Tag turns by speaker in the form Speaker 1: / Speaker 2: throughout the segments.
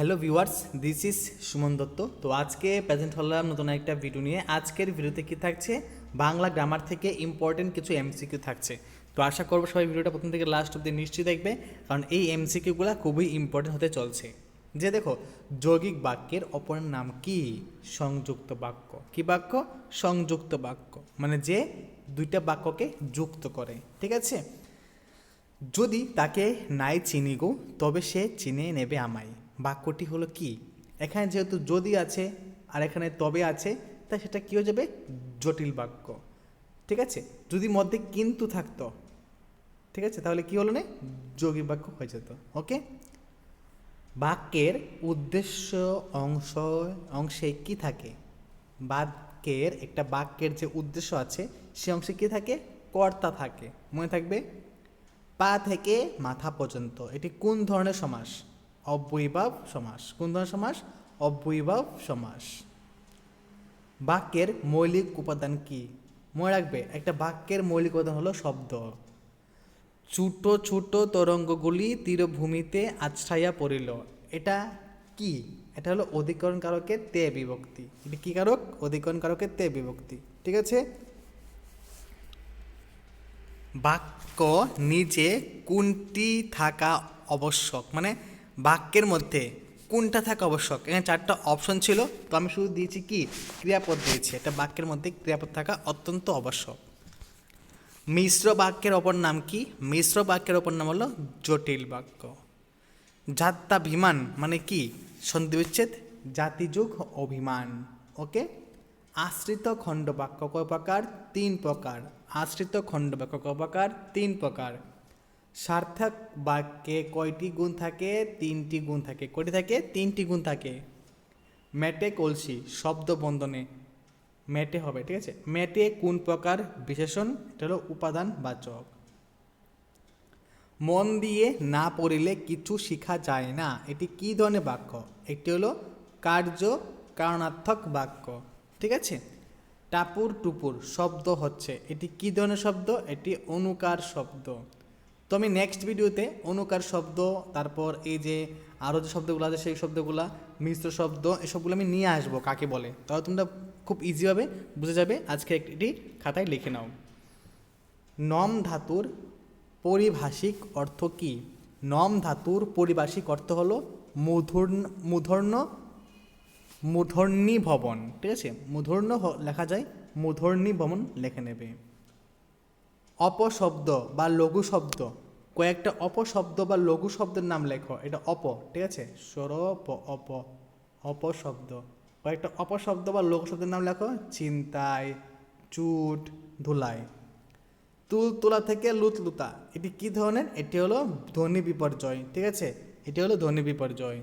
Speaker 1: Hello viewers this is Suman Dutta. তো আজকে present হলাম নতুন একটা ভিডিও নিয়ে। আজকের ভিডিওতে কি থাকছে? বাংলা গ্রামার থেকে ইম্পর্টেন্ট কিছু এমসিকিউ থাকছে। তো আশা করব সবাই ভিডিওটা প্রথম থেকে লাস্ট অব্দি নিশ্চয়ই দেখবে, কারণ এই এমসিকিউগুলো খুবই ইম্পর্টেন্ট হতে চলছে। যে দেখো, যৌগিক বাক্যের অপর নাম কি? সংযুক্ত বাক্য। কি বাক্য? সংযুক্ত বাক্য। মানে যে দুইটা বাক্যকে যুক্ত করে। ঠিক আছে? যদি তাকে নাই চিনি গো তবে সে চিনে নেবে আমায়। বাক্যটি হলো কি? এখানে যেহেতু যদি আছে আর এখানে তবে আছে, তাই সেটা কী হয়ে যাবে? জটিল বাক্য। ঠিক আছে? যদি মধ্যে কিন্তু থাকতো, ঠিক আছে? তাহলে কি হলো না? যোগী বাক্য হয়ে যেত। ওকে? বাক্যের উদ্দেশ্য অংশ, অংশে কি থাকে? বাক্যের একটা বাক্যের যে উদ্দেশ্য আছে, সে অংশে কি থাকে? কর্তা থাকে। মনে থাকবে? পা থেকে মাথা পর্যন্ত। এটি কোন ধরনের সমাস? অব্যয়ীভাব সমাস। কোন ধরনের সমাস? অব্যয়ীভাব সমাস। বাক্যের মৌলিক উপাদান কি? মনে রাখবে, একটা বাক্যের মৌলিক উপাদান হলো শব্দ। ছোট ছোট তরঙ্গগুলি তীরভূমিতে আশ্রাইয়া পড়িল। এটা কি? এটা হলো অধিকরণ কারকের তে বিভক্তি। এটা কি কারক? অধিকরণ কারকের তে বিভক্তি। ঠিক আছে? বাক্য নিচে কোনটি থাকা আবশ্যক? মানে বাক্যের মধ্যে কোনটা থাকা আবশ্যক? এখানে চারটা অপশন ছিল। তো আমি শুধু দিয়েছি কি? ক্রিয়াপদ দিয়েছি। একটা বাক্যের মধ্যে ক্রিয়াপদ থাকা অত্যন্ত আবশ্যক। মিশ্র বাক্যের অপর নাম কি? মিশ্র বাক্যের অপর নাম হলো জটিল বাক্য। যাত্রাভিমান মানে কি? সন্ধিবিচ্ছেদ, জাতিযুগ, অভিমান। ওকে আশ্রিত খণ্ড বাক্য কয় প্রকার? তিন প্রকার। আশ্রিত খণ্ড বাক্য কয় প্রকার? তিন প্রকার। সার্থক বাক্যে কয়টি গুণ থাকে? তিনটি গুণ থাকে। কয়টি থাকে? তিনটি গুণ থাকে। মেটে কলসি, শব্দ বন্ধনে। মেটে হবে, ঠিক আছে? মেটে কোন প্রকার বিশেষণ? এটা হলো উপাদান বাচক। মন দিয়ে না পড়িলে কিছু শেখা যায় না। এটি কি ধরনের বাক্য? একটি হলো কার্য কারণার্থক বাক্য, ঠিক আছে? টাপুর টুপুর, শব্দ হচ্ছে। এটি কি ধরনের শব্দ? এটি অনুকার শব্দ। তো আমি নেক্সট ভিডিওতে অনুকার শব্দ, তারপর এই যে আরও যে শব্দগুলো আছে, সেই শব্দগুলো, মিশ্র শব্দ, এসবগুলো আমি নিয়ে আসব কাকে বলে। তাহলে তোমরা খুব ইজিভাবে বুঝে যাবে আজকে একটি খাতায় লিখে নাও। নম ধাতুর পরিভাষিক অর্থ কি? নম ধাতুর পরিভাষিক অর্থ হলো মূর্ধন্য মূর্ধন্য মূর্ধন্যী ভবন ঠিক আছে? হ- লেখা যায় মূর্ধন্যী ভবন লেখে নেবে। অপশব্দ বা লঘু শব্দ কয়েকটা অপশব্দ বা লঘু শব্দের নাম লেখো। এটা অপ, ঠিক আছে? সর প, অপ, অপশব্দ। কয়েকটা অপশব্দ বা লঘু শব্দের নাম লেখো। চিন্তায় চুট ধুলায় তুল তোলা থেকে লুত লুতা এটি কি ধরনের? এটি হলো ধ্বনি বিপর্যয়, ঠিক আছে? এটি হলো ধ্বনি বিপর্যয়।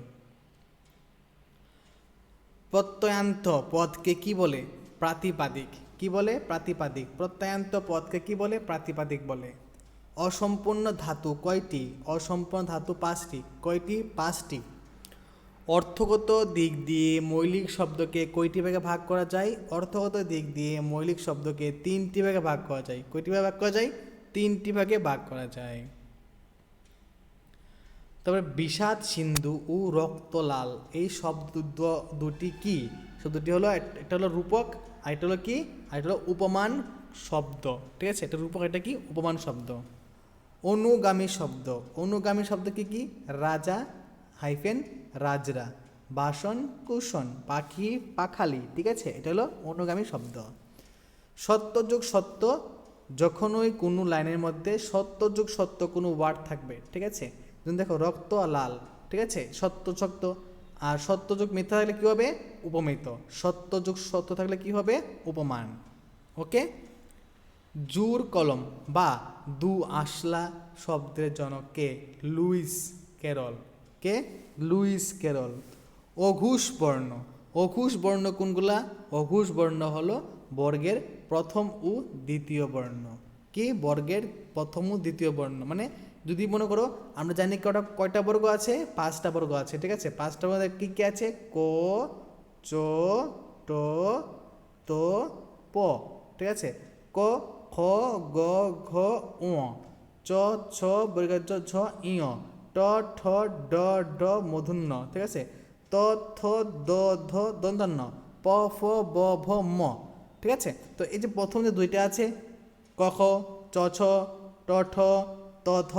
Speaker 1: প্রত্যয়ান্ত পদকে কি বলে? প্রাতিপাদিক। কি বলে? প্রাতিপাদিক। প্রত্যয়ান্ত পদকে কি বলে? প্রাতিপাদিক বলে। অসম্পূর্ণ ধাতু কয়টি? অসম্পূর্ণ ধাতু পাঁচটি। কয়টি? পাঁচটি। অর্থগত দিক দিয়ে মৌলিক শব্দকে কয়টি ভাগে ভাগ করা যায়? অর্থগত দিক দিয়ে মৌলিক শব্দকে তিনটি ভাগে ভাগ করা যায়। কয়টি ভাগে ভাগ করা যায়? তিনটি ভাগে ভাগ করা যায়। তারপরে বিষাদ, সিন্ধু ও রক্তলাল, এই শব্দ দুটি কি? শব্দটি হলো একটা হলো রূপক, আর একটা হলো কি? আর এটা হলো উপমান শব্দ, ঠিক আছে? এটা রূপক, এটা কি? উপমান শব্দ। অনুগামী শব্দ অনুগামী শব্দ কি কি? রাজা হাইফেন রাজরা, বাসন কুসন, পাখি পাখালি, ঠিক আছে? এটা হলো অনুগামী শব্দ। সত্যযুগ সত্য, যখনই কোনো লাইনের মধ্যে সত্যযুগ সত্য কোনো ওয়ার্ড থাকবে, ঠিক আছে? দেখো রক্ত আর লাল, ঠিক আছে? সত্য সত্য আর সত্যযুগ মিথ্যা থাকলে কী হবে? উপমিত। সত্যযুগ সত্য থাকলে কি হবে? উপমান। ওকে জুর কলম বা দু আসলা শব্দের জনক কে? লুইস ক্যারল কে লুইস ক্যারল অঘুষ বর্ণ। অঘুষ বর্ণ কোনগুলা? অঘুষ বর্ণ হলো বর্গের প্রথম ও দ্বিতীয় বর্ণ। কি? বর্গের প্রথম ও দ্বিতীয় বর্ণ। মানে যদি মনে করো আমরা জানি কটা, কয়টা বর্গ আছে? পাঁচটা বর্গ আছে, ঠিক আছে? পাঁচটা বর্গ কি কি আছে? ক, চ, ট, ত, প, ঠিক আছে? ক, খ, গ, ঘ উ চ, ছ, বর্গ, চ, ছ ইয় ট, ঠ, ড ড মধুন্য ঠিক আছে? ত, থ, দ, ধ দন্তান্ন প, ফ, ব, ভ, ম, ঠিক আছে? তো এই যে প্রথম যে দুইটা আছে, ক, খ, চ, ছ, ট, ঠ তথ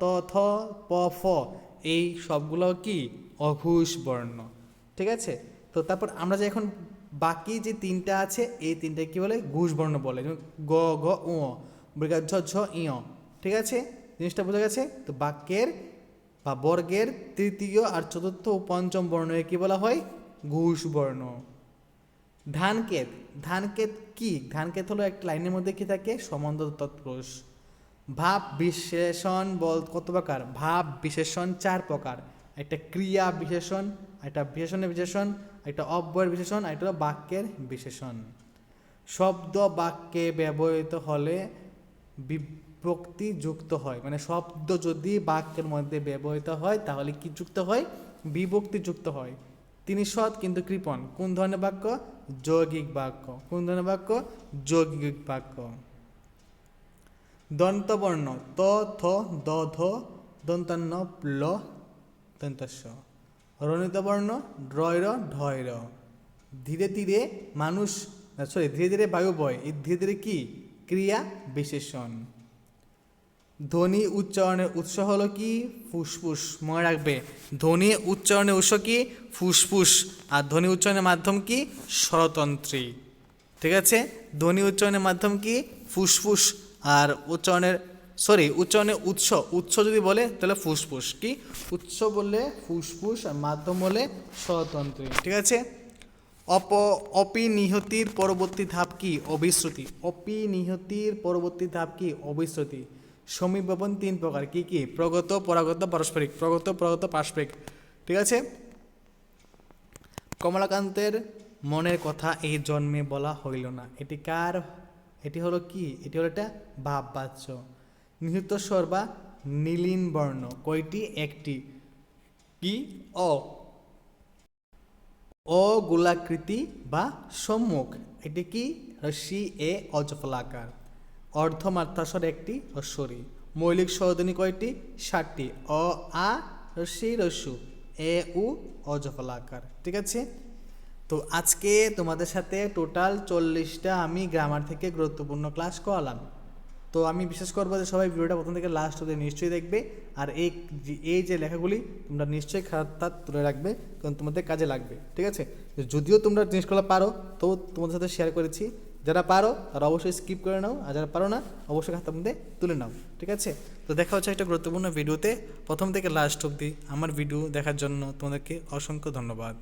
Speaker 1: ত থ প ফ এই সবগুলো কি? অঘুষ বর্ণ। ঠিক আছে? তো তারপর আমরা যে এখন বাকি যে তিনটা আছে, এই তিনটা কি বলে? ঘুষ বর্ণ বলে। যেমন গ, ঘ উ মৃগা ঝ ঝ ইয় ঠিক আছে? জিনিসটা বোঝা গেছে? তো বাক্যের বা বর্গের তৃতীয় আর চতুর্থ ও পঞ্চম বর্ণকে কি বলা হয়? ঘুষ বর্ণ। ধানকেত ধানকেত কি? ধানকেত হলো একটা লাইনের মধ্যে কি থাকে? সম্বন্ধ তৎপুরুষ। ভাব বিশেষণ বল কত প্রকার? ভাব বিশেষণ চার প্রকার। একটা ক্রিয়া বিশেষণ একটা বিশেষণের বিশেষণ একটা অব্যয়ের বিশেষণ আর একটা বাক্যের বিশেষণ শব্দ বাক্যে ব্যবহৃত হলে বিভক্তি যুক্ত হয়। মানে শব্দ যদি বাক্যের মধ্যে ব্যবহৃত হয়, তাহলে কি যুক্ত হয়? বিভক্তি যুক্ত হয়। তিনি সৎ কিন্তু কৃপণ। কোন ধরনের বাক্য? যৌগিক বাক্য। কোন ধরনের বাক্য? যৌগিক বাক্য। দন্তবর্ণ, ত, থ, দ, ধ, দন্তান্ন, প্ল দন্তস্য রণিত বর্ণ ড্রয়র ঢয়র ধীরে ধীরে মানুষ সরি ধীরে ধীরে বায়ু বয়। এই ধীরে ধীরে কি? ক্রিয়া বিশেষণ। ধ্বনি উচ্চারণের উৎস হলো কি? ফুসফুস। মনে রাখবে, ধ্বনি উচ্চারণের উৎস কি? ফুসফুস। আর ধ্বনি উচ্চারণের মাধ্যম কি? স্বরতন্ত্রী। ঠিক আছে? ধ্বনি উচ্চারণের মাধ্যম কি? ফুসফুস। আর উচ্চারণের সরি উচ্চারণের উৎস উৎস যদি বলে, তাহলে ফুসফুস। কি? উৎস বললে ফুসফুস আর মাধ্যম বলে স্বতন্ত্রী। ঠিক আছে? অপ, অপিনিহতির পরবর্তী ধাপ কি? অবিশ্রুতি। অপিনিহতির পরবর্তী ধাপ কি? অবিশ্রুতি। সমীপবন তিন প্রকার। কি কি? প্রগত, পরাগত, পারস্পরিক। প্রগত, পরাগত পারস্পরিক ঠিক আছে? কমলাকান্তের মনের কথা এই জন্মে বলা হইল না। এটি কার এটি হলো কি? এটি হলো একটা ভাব বাচ্য নিহিত স্বর বা নীলিন বর্ণ। কয়টি? একটি। কি? অ। অগোলাকৃতি বা সম্মুখ। এটি কি? রশ্মি এ অজফলাকার। অর্ধমাত্রাস্বর একটি অশ্বরী মৌলিক স্বরধ্বনি কয়টি? ষাটটি। অ, আ, রশ্মি রসু এ, উ, অজফলাকার। ঠিক আছে? তো আজকে তোমাদের সাথে টোটাল চল্লিশটা আমি গ্রামার থেকে গুরুত্বপূর্ণ ক্লাস করালাম। তো আমি বিশেষ করব যে সবাই ভিডিওটা প্রথম থেকে লাস্ট অব্দি নিশ্চয়ই দেখবে, আর এই এই যে লেখাগুলি তোমরা নিশ্চয়ই খাতা তুলে রাখবে, কারণ তোমাদের কাজে লাগবে, ঠিক আছে? যদিও তোমরা জিনিসগুলো পারো, তো তোমাদের সাথে শেয়ার করেছি। যারা পারো, তারা অবশ্যই স্কিপ করে নাও, আর যারা পারো না, অবশ্যই খাতার মধ্যে তুলে নাও, ঠিক আছে? তো দেখা হচ্ছে একটা গুরুত্বপূর্ণ ভিডিওতে প্রথম থেকে লাস্ট অবধি আমার ভিডিও দেখার জন্য তোমাদেরকে অসংখ্য ধন্যবাদ।